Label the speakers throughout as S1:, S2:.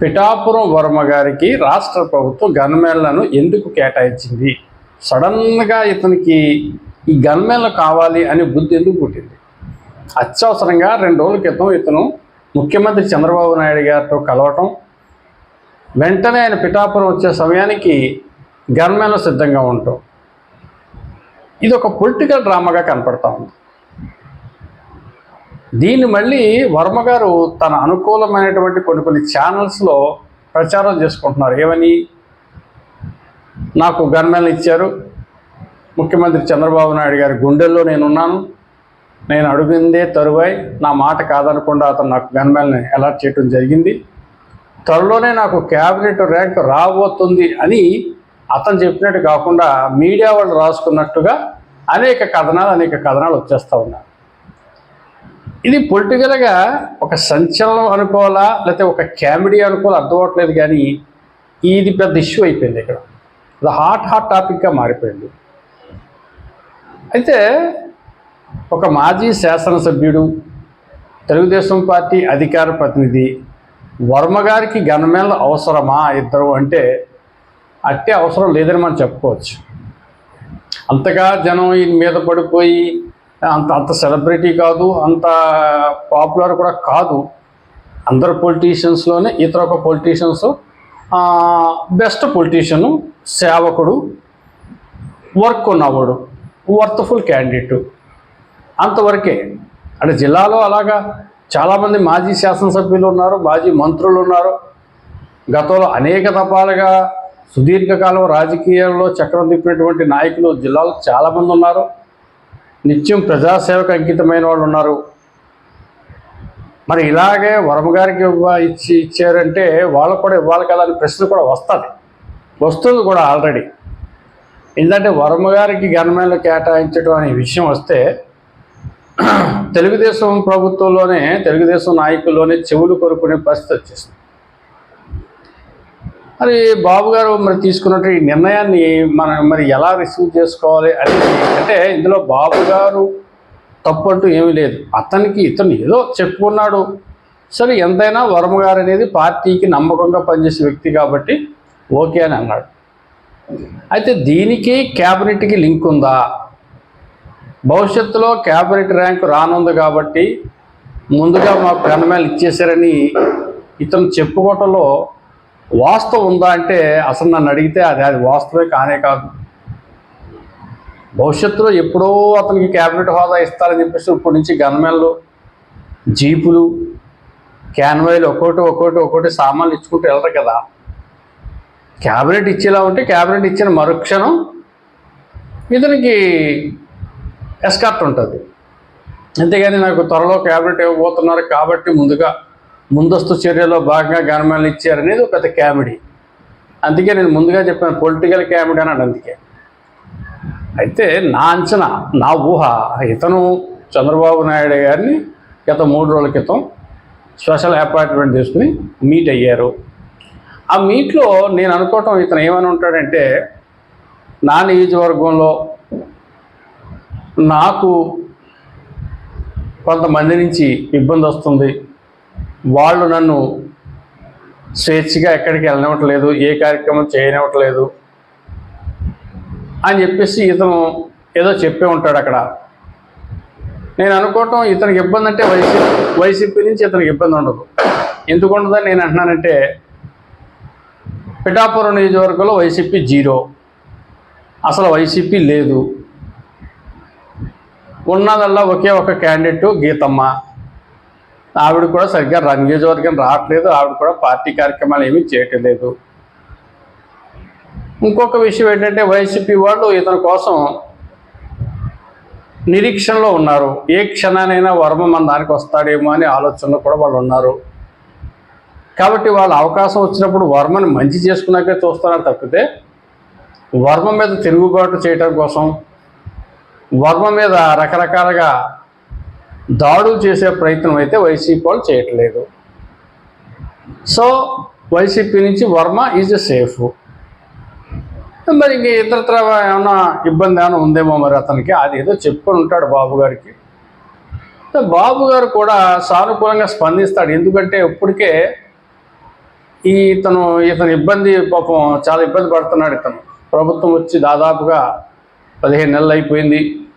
S1: పిఠాపురం వర్మ గారికి రాష్ట్ర ప్రభుత్వం గన్మేళ్ళను ఎందుకు కేటాయించింది? సడన్గా ఇతనికి ఈ గన్మెన్లు కావాలి అనే బుద్ధి ఎందుకు పుట్టింది? అత్యవసరంగా రెండు రోజుల క్రితం ఇతను ముఖ్యమంత్రి చంద్రబాబు నాయుడు గారితో కలవటం వెంటనే ఆయన పిఠాపురం వచ్చే సమయానికి గన్మెన్లు సిద్ధంగా ఉంటాం ఇది ఒక పొలిటికల్ డ్రామాగా కనపడతా ఉంది. దీన్ని మళ్ళీ వర్మ గారు తన అనుకూలమైనటువంటి కొన్ని కొన్ని ఛానల్స్లో ప్రచారం చేసుకుంటున్నారు. ఏమని? నాకు గన్మెన్ ఇచ్చారు. ముఖ్యమంత్రి చంద్రబాబు నాయుడు గారి గుండెల్లో నేనున్నాను. నేను అడిగిందే తరువాయి. నా మాట కాదనకుండా అతను నాకు గన్మెల్ని అలర్ట్ చేయడం జరిగింది. త్వరలోనే నాకు క్యాబినెట్ ర్యాంక్ రాబోతుంది అని అతను చెప్పినట్టు కాకుండా మీడియా వాళ్ళు రాసుకున్నట్టుగా అనేక కథనాలు అనేక కథనాలు వచ్చేస్తూ ఉన్నారు ఇది పొలిటికల్గా ఒక సంచలనం అనుకోవాలా? లేకపోతే ఒక కామెడీ అనుకోవాలా? అర్థం అవ్వట్లేదు కానీ ఇది పెద్ద ఇష్యూ అయిపోయింది ఇక్కడ. ఇది హాట్ హాట్ టాపిక్గా మారిపోయింది. అయితే ఒక మాజీ శాసనసభ్యుడు తెలుగుదేశం పార్టీ అధికార ప్రతినిధి వర్మ గారికి గన్మేన్లు అవసరమా ఇద్దరు అంటే అట్టే అవసరం లేదని మనం చెప్పుకోవచ్చు. అంతగా జనం ఈయన మీద పడిపోయి అంత అంత సెలబ్రిటీ కాదు అంత పాపులర్ కూడా కాదు. అందరు పొలిటీషియన్స్లోనే ఇతర ఒక పొలిటీషియన్స్ బెస్ట్ పొలిటీషియను సేవకుడు వర్క్ ఉన్నవాడు వర్త్ఫుల్ క్యాండిడేట్ అంతవరకే అంటే జిల్లాలో అలాగా చాలామంది మాజీ శాసనసభ్యులు ఉన్నారు మాజీ మంత్రులు ఉన్నారు. గతంలో అనేక తపాలుగా సుదీర్ఘకాలం రాజకీయాల్లో చక్రం తిప్పినటువంటి నాయకులు జిల్లాలో చాలామంది ఉన్నారు. నిత్యం ప్రజాసేవకు అంకితమైన వాళ్ళు ఉన్నారు. మరి ఇలాగే వరమగారికి ఇచ్చి ఇచ్చారంటే వాళ్ళకు కూడా ఇవ్వాలి కదా అని ప్రశ్న కూడా వస్తుంది వస్తుంది కూడా ఆల్రెడీ. ఎందుకంటే వరమగారికి గారికి కేటాయించడం అనే విషయం వస్తే తెలుగుదేశం ప్రభుత్వంలోనే తెలుగుదేశం నాయకుల్లోనే చెవులు కొరుకునే పరిస్థితి వచ్చేసింది. మరి బాబు గారు మరి తీసుకున్నట్టు ఈ నిర్ణయాన్ని మనం మరి ఎలా రిసీవ్ చేసుకోవాలి అని అంటే ఇందులో బాబు గారు తప్పు అంటూ ఏమీ లేదు. అతనికి ఇతను ఏదో చెప్పుకున్నాడు. సరే ఎంతైనా వర్మ గారు అనేది పార్టీకి నమ్మకంగా పనిచేసే వ్యక్తి కాబట్టి ఓకే అని అన్నాడు. అయితే దీనికి క్యాబినెట్కి లింక్ ఉందా? భవిష్యత్తులో క్యాబినెట్ ర్యాంకు రానుంది కాబట్టి ముందుగా మా ప్రణమేలు ఇచ్చేశారని ఇతను చెప్పుకోవటంలో వాస్తవం ఉందా అంటే అసలు నన్ను అడిగితే అది అది వాస్తవే కానే కాదు. భవిష్యత్తులో ఎప్పుడో అతనికి క్యాబినెట్ హోదా ఇస్తారని చెప్పేసి ఇప్పటి నుంచి గన్మెన్లు జీపులు క్యాన్వాయిలు ఒక్కోటి ఒక్కోటి ఒక్కోటి సామాన్లు ఇచ్చుకుంటూ వెళ్ళరు కదా. క్యాబినెట్ ఇచ్చేలా ఉంటే క్యాబినెట్ ఇచ్చిన మరుక్షణం ఇతనికి ఎస్కార్ట్ ఉంటుంది. అంతేగాని నాకు త్వరలో క్యాబినెట్ ఇవ్వబోతున్నారు కాబట్టి ముందుగా ముందస్తు చర్యలో భాగంగా గవర్నమెంట్ ఇచ్చారనేది ఒక పెద్ద కామెడీ. అందుకే నేను ముందుగా చెప్పాను పొలిటికల్ కామెడీ అన్నాడు అందుకే అయితే నా అంచనా నా ఊహ ఇతను చంద్రబాబు నాయుడు గారిని గత మూడు రోజుల క్రితం స్పెషల్ అపాయింట్మెంట్ తీసుకుని మీట్ అయ్యారు. ఆ మీట్లో నేను అనుకోవటం ఇతను ఏమని ఉంటాడంటే నా నియోజకవర్గంలో నాకు కొంతమంది నుంచి ఇబ్బంది వస్తుంది వాళ్ళు నన్ను స్వేచ్ఛగా ఎక్కడికి వెళ్ళనివ్వట్లేదు ఏ కార్యక్రమం చేయనివ్వట్లేదు అని చెప్పేసి ఇతను ఏదో చెప్పే ఉంటాడు అక్కడ. నేను అనుకోవటం ఇతనికి ఇబ్బంది అంటే వైసీపీ వైసీపీ నుంచి ఇతనికి ఇబ్బంది ఉండదు. ఎందుకు ఉండదని నేను అంటున్నానంటే పిఠాపురం నియోజకవర్గంలో వైసీపీ జీరో. అసలు వైసీపీ లేదు. ఉన్నదల్లా ఒకే ఒక క్యాండిడేట్ గీతమ్మ. ఆవిడ కూడా సరిగ్గా రంగేజవర్గం రావట్లేదు. ఆవిడ కూడా పార్టీ కార్యక్రమాలు ఏమీ చేయటం లేదు ఇంకొక విషయం ఏంటంటే వైసీపీ వాళ్ళు ఇతని కోసం నిరీక్షణలో ఉన్నారు. ఏ క్షణానైనా వర్మ మన దానికి వస్తాడేమో అని ఆలోచనలో కూడా వాళ్ళు ఉన్నారు. కాబట్టి వాళ్ళ అవకాశం వచ్చినప్పుడు వర్మని మంచి చేసుకున్నాకే చూస్తారని తప్పితే వర్మ మీద తిరుగుబాటు చేయటం కోసం వర్మ మీద రకరకాలుగా దాడులు చేసే ప్రయత్నం అయితే వైసీపీ వాళ్ళు చేయట్లేదు. సో వైసీపీ నుంచి వర్మ ఈజ్ సేఫ్. మరి ఇంక ఇతరత్ర ఏమైనా ఇబ్బంది ఏమైనా ఉందేమో మరి అతనికి? అది ఏదో చెప్పుకొని ఉంటాడు బాబు గారికి. బాబు గారు కూడా సానుకూలంగా స్పందిస్తాడు. ఎందుకంటే ఇప్పటికే ఈ ఇతను ఇతను ఇబ్బంది పాపం చాలా ఇబ్బంది పడుతున్నాడు ఇతను. ప్రభుత్వం వచ్చి దాదాపుగా పదిహేను నెలలు అయిపోయింది.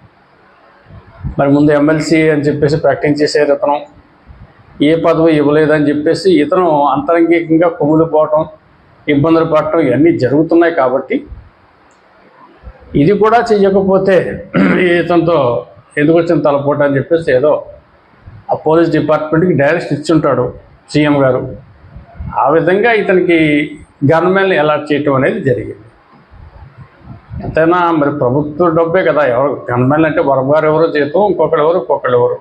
S1: మరి ముందు ఎమ్మెల్సీ అని చెప్పేసి ప్రకటించేసారు ఇతను ఏ పదవి ఇవ్వలేదని చెప్పేసి ఇతను అంతరంగికంగా కుమిలిపోవటం ఇబ్బందులు పడటం ఇవన్నీ జరుగుతున్నాయి కాబట్టి ఇది కూడా చెయ్యకపోతే ఇతనితో ఎందుకు వచ్చిన తలపోట అని చెప్పేసి ఏదో ఆ పోలీస్ డిపార్ట్మెంట్కి డైరెక్షన్ ఇచ్చుంటాడు సీఎం గారు. ఆ విధంగా ఇతనికి గన్మెన్ని అలర్ట్ చేయటం అనేది జరిగింది. ఎంతైనా మరి ప్రభుత్వ డబ్బే కదా. ఎవరు గన్మెన్ అంటే వరగారు ఎవరో జీతం ఇంకొకరు ఎవరు ఇంకొకరు ఎవరు.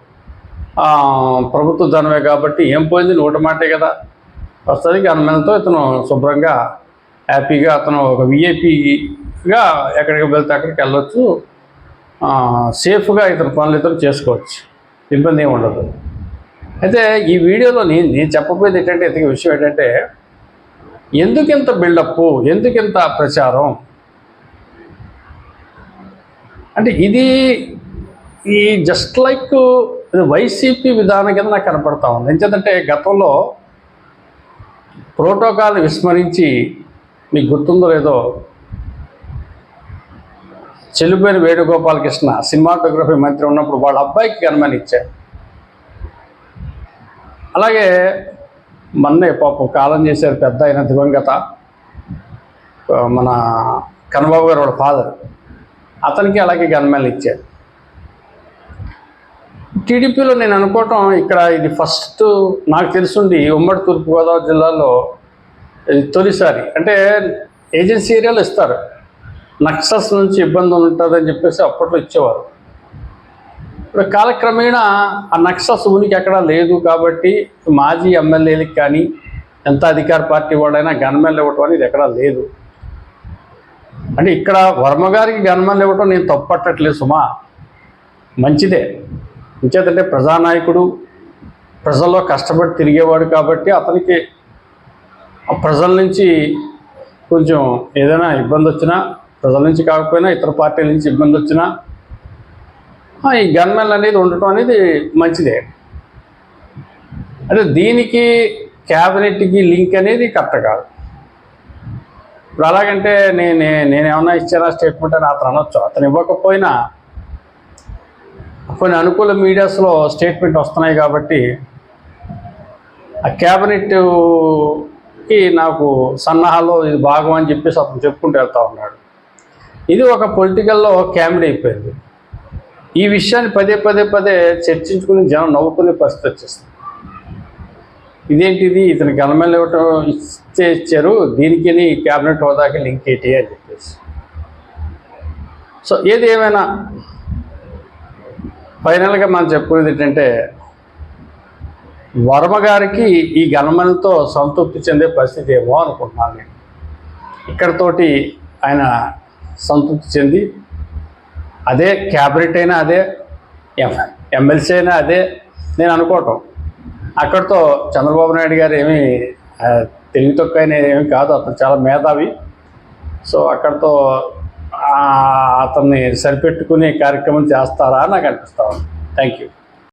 S1: ప్రభుత్వ ధనమే కాబట్టి ఏం పోయింది? నూట మాటే కదా. వస్తుంది గన్మెన్తో ఇతను శుభ్రంగా హ్యాపీగా అతను ఒక విఐపిగా ఎక్కడికి వెళ్తే అక్కడికి వెళ్ళొచ్చు. సేఫ్గా ఇతను పనులు ఇతను చేసుకోవచ్చు. ఇబ్బంది ఏమి ఉండదు. అయితే ఈ వీడియోలో నేను నేను చెప్పబోయేది ఏంటంటే ఇతని విషయం ఏంటంటే ఎందుకింత బిల్డప్ ఎందుకింత ప్రచారం? అంటే ఇది ఈ జస్ట్ లైక్ వైసీపీ విధానం కింద నాకు కనపడతా ఉంది. ఎందుకంటే గతంలో ప్రోటోకాల్ విస్మరించి మీకు గుర్తుందో లేదో చెల్లిపోయిన వేణుగోపాలకృష్ణ సినిమాటోగ్రఫీ మంత్రి ఉన్నప్పుడు వాళ్ళ అబ్బాయికి గణమని ఇచ్చారు. అలాగే మొన్నే పాపం కాలం చేశారు పెద్ద అయిన దివంగత మన కన్నబాబు గారు వాళ్ళ ఫాదర్ అతనికి అలాగే గన్మెన్లు ఇచ్చారు. టీడీపీలో నేను అనుకోవటం ఇక్కడ ఇది ఫస్ట్ నాకు తెలుసుండి ఉమ్మడి తూర్పుగోదావరి జిల్లాలో ఇది తొలిసారి. అంటే ఏజెన్సీ ఏరియాలో ఇస్తారు. నక్సల్స్ నుంచి ఇబ్బంది ఉంటుందని చెప్పేసి అప్పట్లో ఇచ్చేవారు. ఇప్పుడు కాలక్రమేణా ఆ నక్సల్స్ ఉనికి ఎక్కడా లేదు కాబట్టి మాజీ ఎమ్మెల్యేలకు కానీ ఎంత అధికార పార్టీ వాళ్ళైనా గన్మెన్లు ఇవ్వటం అనేది ఎక్కడా లేదు. అంటే ఇక్కడ వర్మగారికి గారికి ఇవ్వటం నేను తప్పట్టట్లేదు సుమా. మంచిదే. ఇంచేతంటే ప్రజానాయకుడు ప్రజల్లో కష్టపడి తిరిగేవాడు కాబట్టి అతనికి ప్రజల నుంచి కొంచెం ఏదైనా ఇబ్బంది వచ్చినా ప్రజల నుంచి కాకపోయినా ఇతర పార్టీల నుంచి ఇబ్బంది వచ్చినా ఈ గన్మెన్ అనేది ఉండటం అనేది మంచిదే. అంటే దీనికి క్యాబినెట్కి లింక్ అనేది కరెక్ట్ కాదు. ఇప్పుడు అలాగంటే నేను నేనేమన్నా ఇచ్చానా స్టేట్మెంట్ అని అతను అనొచ్చు. అతను ఇవ్వకపోయినా కొన్ని అనుకూల మీడియాస్లో స్టేట్మెంట్ వస్తున్నాయి కాబట్టి ఆ క్యాబినెట్కి నాకు సన్నాహాలో ఇది భాగం అని చెప్పేసి అతను చెప్పుకుంటూ వెళ్తూ ఉన్నాడు. ఇది ఒక పొలిటికల్లో క్యామిడ్ అయిపోయింది. ఈ విషయాన్ని పదే పదే పదే చర్చించుకుని జనం నవ్వుకునే పరిస్థితి వచ్చేస్తుంది ఇదేంటిది? ఇతను గవర్నమెంట్ ఇవ్వటం ఇచ్చే ఇచ్చారు. దీనికి క్యాబినెట్ హోదాకి లింక్ ఏంటి అని చెప్పేసి. సో ఏది ఏమైనా ఫైనల్గా మనం చెప్పుకునేది ఏంటంటే వర్మ గారికి ఈ గణమలతో సంతృప్తి చెందే పరిస్థితి ఏమో అనుకుంటున్నాను నేను. ఇక్కడతోటి ఆయన సంతృప్తి చెంది అదే క్యాబినెట్ అయినా అదే ఎమ్మెల్సీ అయినా అదే నేను అనుకోవటం. అక్కడితో చంద్రబాబు నాయుడు గారు ఏమీ ఆ, తెలివి తక్కువ ఏమి కాదు. అతను చాలా మేధావి. సో అక్కడితో అతన్ని సరిపెట్టుకునే కార్యక్రమం చేస్తారా నాకు అనిపిస్తా ఉంది. Thank you